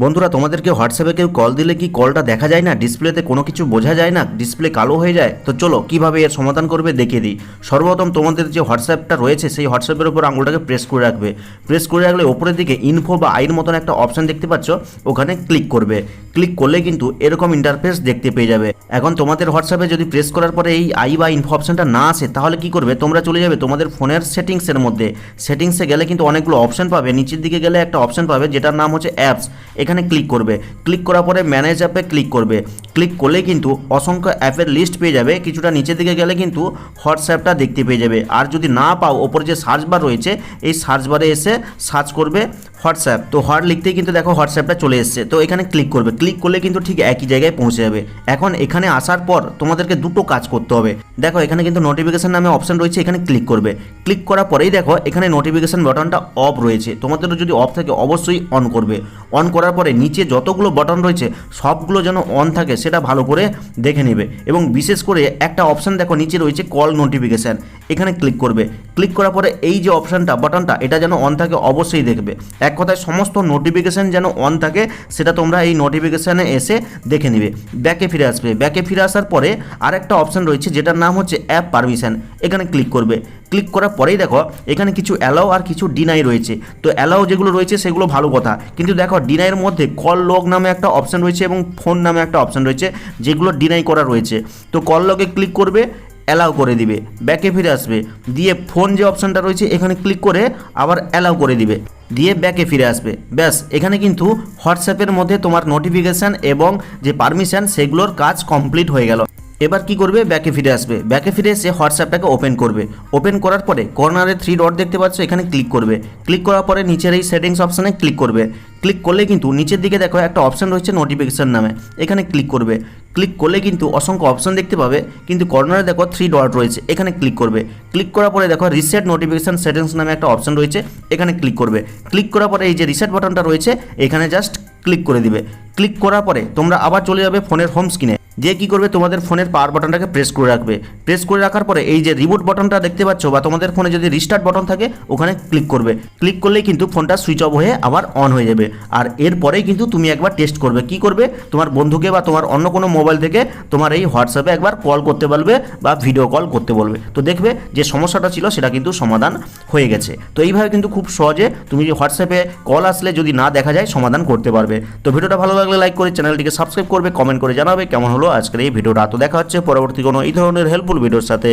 বন্ধুরা, তোমাদেরকে হোয়াটসঅ্যাপে কেউ কল দিলে কি কলটা দেখা যায় না? ডিসপ্লেতে কোনো কিছু বোঝা যায় না? ডিসপ্লে কালো হয়ে যায়? তো চলো, কীভাবে এর সমাধান করবে দেখিয়ে দিই। সর্বপ্রথম তোমাদের যে হোয়াটসঅ্যাপটা রয়েছে, সেই হোয়াটসঅ্যাপের উপর আঙুলটাকে প্রেস করে রাখবে। প্রেস করে রাখলে ওপরের দিকে ইনফো বা আইন মতন একটা অপশান দেখতে পাচ্ছ, ওখানে ক্লিক করবে। ক্লিক করলে কিন্তু এরকম ইন্টারফেস দেখতে পেয়ে যাবে। এখন তোমাদের হোয়াটসঅ্যাপে যদি প্রেস করার পরে এই আই বা ইনফো অপশানটা না আসে, তাহলে কি করবে? তোমরা চলে যাবে তোমাদের ফোনের সেটিংসের মধ্যে। সেটিংসে গেলে কিন্তু অনেকগুলো অপশান পাবে। নিচের দিকে গেলে একটা অপশন পাবে, যেটার নাম হচ্ছে অ্যাপস এখানে ক্লিক করবে। ক্লিক করার পরে ম্যানেজ অ্যাপে ক্লিক করবে। ক্লিক করলে কিন্তু অসংখ্য অ্যাপের লিস্ট পেয়ে যাবে। কিছুটা নিচের দিকে গেলে কিন্তু হোয়াটসঅ্যাপটা দেখতে পেয়ে যাবে। আর যদি না পাও, ওপরে যে সার্চ বার রয়েছে, এই সার্চ বারে এসে সার্চ করবে হোয়াটসঅ্যাপ তো হোয়াট লিখতেই কিন্তু দেখো হোয়াটসঅ্যাপটা চলে এসছে। তো এখানে ক্লিক করবে। ক্লিক করলে কিন্তু ঠিক একই জায়গায় পৌঁছে যাবে। এখন এখানে আসার পর তোমাদেরকে দুটো কাজ করতে হবে। দেখো এখানে কিন্তু নোটিফিকেশান নামে অপশন রয়েছে। এখানে ক্লিক করবে। ক্লিক করার পরেই দেখো, এখানে নোটিফিকেশান বাটনটা অফ রয়েছে। তোমাদের যদি অফ থাকে, অবশ্যই অন করবে। অন করার পরে নিচে যতগুলো বাটন রয়েছে, সবগুলো যেন অন থাকে, সেটা ভালো করে দেখে নেবে। এবং বিশেষ করে একটা অপশান দেখো, নিচে রয়েছে কল নোটিফিকেশান এখানে ক্লিক করবে। ক্লিক করার পরে এই যে অপশানটা বাটনটা এটা যেন অন থাকে, অবশ্যই দেখবে। এক কথায় সমস্ত নোটিফিকেশান যেন অন থাকে, সেটা তোমরা এই নোটিফিকেশানে এসে দেখে নেবে। ব্যাকে ফিরে আসবে। ব্যাকে ফিরে আসার পরে আরেকটা অপশান রয়েছে, যেটার নাম হচ্ছে অ্যাপ পারমিশন এখানে ক্লিক করবে। ক্লিক করার পরেই দেখো, এখানে কিছু অ্যালাও আর কিছু ডিনাই রয়েছে। তো অ্যালাও যেগুলো রয়েছে সেগুলো ভালো কথা। কিন্তু দেখো ডিনাইয়ের মধ্যে কল লগ নামে একটা অপশান রয়েছে এবং ফোন নামে একটা অপশান রয়েছে, যেগুলো ডিনাই করা রয়েছে। তো কল লগে ক্লিক করবে অ্যালাউ করে দিবে। ব্যাকে ফিরে আসবে। দিয়ে ফোন যে অপশানটা রয়েছে, এখানে ক্লিক করে আবার অ্যালাউ করে দিবে। দিয়ে ব্যাকে ফিরে আসবে। ব্যাস, এখানে কিন্তু হোয়াটসঅ্যাপের মধ্যে তোমার নোটিফিকেশান এবং যে পারমিশন সেগুলোর কাজ কমপ্লিট হয়ে গেল। এবার কি করবে? ব্যাকে ফিরে আসবে। ব্যাকে ফিরে এসে হোয়াটসঅ্যাপটাকে ওপেন করবে। ওপেন করার পরে কর্নারে থ্রি ডট দেখতে পাচ্ছ, এখানে ক্লিক করবে। ক্লিক করার পরে নিচের এই সেটিংস অপশানে ক্লিক করবে। ক্লিক করলে কিন্তু নিচের দিকে দেখো একটা অপশান রয়েছে নোটিফিকেশান নামে। এখানে ক্লিক করবে। ক্লিক করলে কিন্তু অসংখ্য অপশান দেখতে পাবে, কিন্তু কর্নারে দেখো থ্রি ডট রয়েছে, এখানে ক্লিক করবে। ক্লিক করার পরে দেখো রিসেট নোটিফিকেশান সেটিংস নামে একটা অপশান রয়েছে, এখানে ক্লিক করবে। ক্লিক করার পরে এই যে রিসেট বাটনটা রয়েছে, এখানে জাস্ট ক্লিক করে দিবে। ক্লিক করার পরে তোমরা আবার চলে যাবে ফোনের হোম স্ক্রিনে যে কি করবে, তোমাদের ফোনের পাওয়ার বাটনটাকে প্রেস করে রাখবে। প্রেস করে রাখার পরে এই যে রিবুট বাটনটা দেখতে পাচ্ছ বা তোমাদের ফোনে যদি রিস্টার্ট বাটন থাকে, ওখানে ক্লিক করবে। ক্লিক করলেই কিন্তু ফোনটা সুইচ অফ হয়ে আবার অন হয়ে যাবে। আর এরপরেই কিন্তু তুমি একবার টেস্ট করবে। কি করবে? তোমার বন্ধুকে বা তোমার অন্য কোনো মোবাইল থেকে তোমার এই হোয়াটসঅ্যাপে একবার কল করতে বলবে বা ভিডিও কল করতে বলবে। তো দেখবে যে সমস্যাটা ছিল, সেটা কিন্তু সমাধান হয়ে গেছে। তো এইভাবে কিন্তু খুব সহজে তুমি যে হোয়াটসঅ্যাপে কল আসলে যদি না দেখা যায়, সমাধান করতে পারবে। তো ভিডিওটা ভালো লাগলে লাইক করে চ্যানেলটিকে সাবস্ক্রাইব করবে কমেন্ট করে জানাবে, কেমন হলো আজকের এই ভিডিওটা। তো দেখা হচ্ছে পরবর্তী কোনো এই ধরনের হেল্পফুল ভিডিওর সাথে।